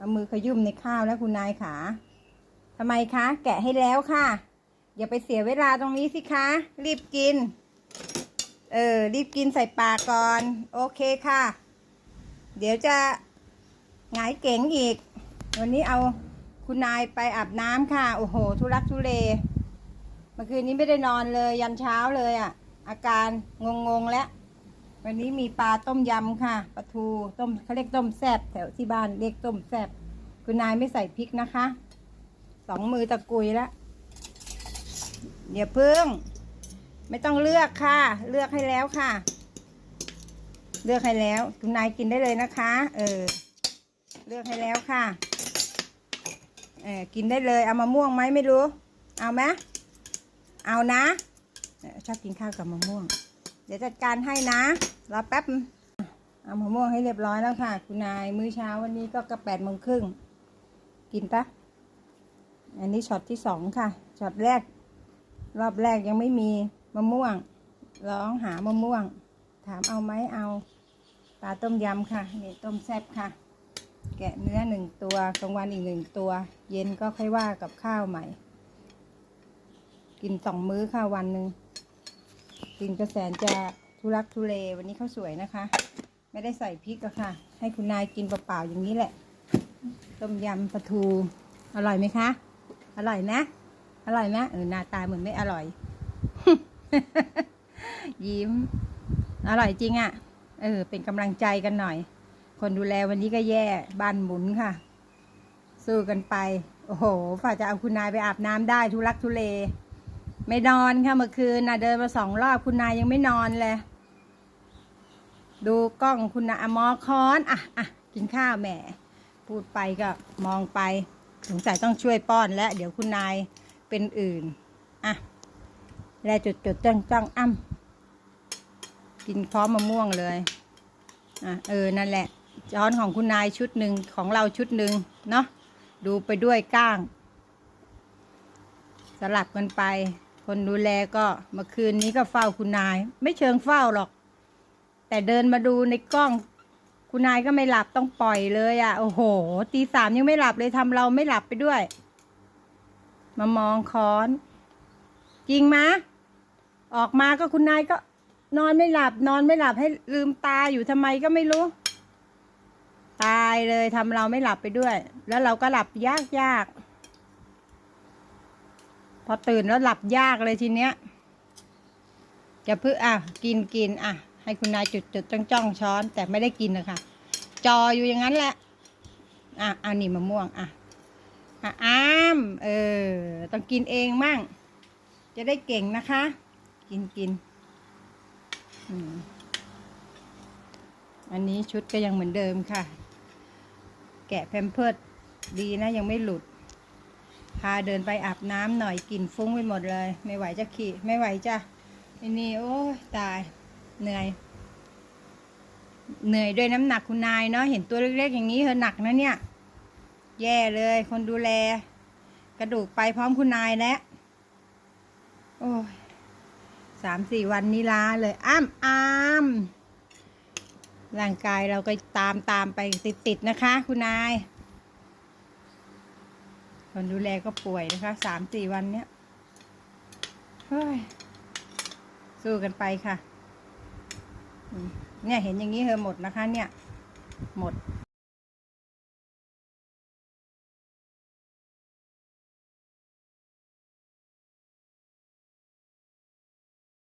เอามือขยุ่มในข้าวแล้วคุณนายขาทำไมคะ แกะให้แล้วค่ะ อย่าไปเสียเวลาตรงนี้สิคะ รีบกิน เออ รีบกินใส่ปากก่อน โอเคค่ะ เดี๋ยวจะหงายเก๋งอีก วันนี้เอาคุณนายไปอาบน้ำค่ะ โอ้โห ทุรักทุเลเมื่อคืนนี้ไม่ได้นอนเลย ยันเช้าเลยอะ่ะ อาการงงๆแล้ว วันนี้มีปลาต้มยำค่ะปลาทูต้มเขาเรียกต้มแซบแถวที่บ้านเรียกต้มแซบคุณนายไม่ใส่พริกนะคะสองมือตะกุยแล้วเดี๋ยวพึ่ง ไม่ต้องเลือกค่ะ เลือกให้แล้วค่ะ เลือกให้แล้ว คุณนายกินได้เลยนะคะ เออ เลือกให้แล้วค่ะเออกินได้เลย เอามะม่วงไหมไม่รู้ เอาไหมเอานะชอบกินข้าวกับมะม่วง ดี๋ยวจัดการให้นะรอแป๊บเอามะม่วงให้เรียบร้อยแล้วค่ะ คุณนายมื้อเช้าวันนี้ก็กระแปดโมงครึ่งกินปะอันนี้ช็อตที่สองค่ะช็อตแรก รอบแรกยังไม่มีมะม่วง ร้องหามะม่วง ถามเอาไหมเอาปลาต้มยำค่ะนี่ต้มแซ่บค่ะ แกะเนื้อหนึ่งตัวกลางวันอีกหนึ่งตัว เย็นก็ค่อยว่ากับข้าวใหม่ กินสองมื้อค่ะวันหนึ่ง กินกระแสนจะทุรักทุเลวันนี้ข้าวสวยนะคะ ไม่ได้ใส่พริกอะค่ะ ให้คุณนายกินเปล่าๆอย่างนี้แหละต้มยำปลาทูอร่อยไหมคะ อร่อยนะอร่อยไหมเออหน้าตาเหมือนไม่อร่อย ยิ้ม อร่อยจริงอะ่ะ เออ เป็นกำลังใจกันหน่อย คนดูแลวันนี้ก็แย่บ้านหมุนค่ะ สู้กันไป โอ้โหฝ่าจะเอาคุณนายไปอาบน้ำได้ทุลักทุเล ไม่นอนค่ะเมื่อคืนนะเดินมาสองรอบคุณนายยังไม่นอนเลย ดูกล้องคุณนายอะมอคอนอะอะกินข้าวแหมพูดไปก็มองไป สงสัยต้องช่วยป้อนแล้ว เดี๋ยวคุณนายเป็นอื่น อะ แล้วจุดจุดจ้องจ้องอ้ำกินพร้อมมะม่วงเลย อะ เออ นั่นแหละช้อนของคุณนายชุดหนึ่งของเราชุดหนึ่งเนาะดูไปด้วยก้าง สลับกันไป คนดูแลก็เมื่อคืนนี้ก็เฝ้าคุณนาย ไม่เชิงเฝ้าหรอก แต่เดินมาดูในกล้อง คุณนายก็ไม่หลับต้องปล่อยเลยอะ่ะ โอ้โหตีสามยังไม่หลับเลยทำเราไม่หลับไปด้วย มามองค้อน จริงมะออกมาก็คุณนายก็ นอนไม่หลับ นอนไม่หลับให้ลืมตาอยู่ทำไมก็ไม่รู้ ตายเลยทำเราไม่หลับไปด้วย แล้วเราก็หลับยากยาก อตื่นแล้วหลับยากเลยทีเนี้ย จะเพื่ออะกินกินอะ ให้คุณนายจุดจุดจ้องจ้องช้อน แต่ไม่ได้กินนะคะจออยู่อย่างนั้นแหละ อะเอานี่มะม่วงอะอะอ้ามเออต้องกินเองมั่ง จะได้เก่งนะคะ กินกินอันนี้ชุดก็ยังเหมือนเดิมค่ะ แกะแพมเพิร์ดดีนะยังไม่หลุด พาเดินไปอาบน้ำหน่อยกลิ่นฟุ้งไปหมดเลย ไม่ไหวจะขี่ไม่ไหวจ้ะไอ้นี่โอ้ยตายเหนื่อย เหนื่อยด้วยน้ำหนักคุณนายเนาะเห็นตัวเล็กๆอย่างนี้เธอหนักนะเนี่ย แย่เลย คนดูแล กระดูกไปพร้อมคุณนายแล้วโอ้ยสามสี่วันนี้ล้าเลยอ้ามอ้ามร่างกายเราก็ตามตามไปติดๆนะคะ คุณนาย คนดูแลก็ป่วยนะคะสามสี่วันเนี้ยเฮ้ยสู้กันไปค่ะ เนี่ยเห็นอย่างนี้เธอหมดนะคะ เนี่ย หมด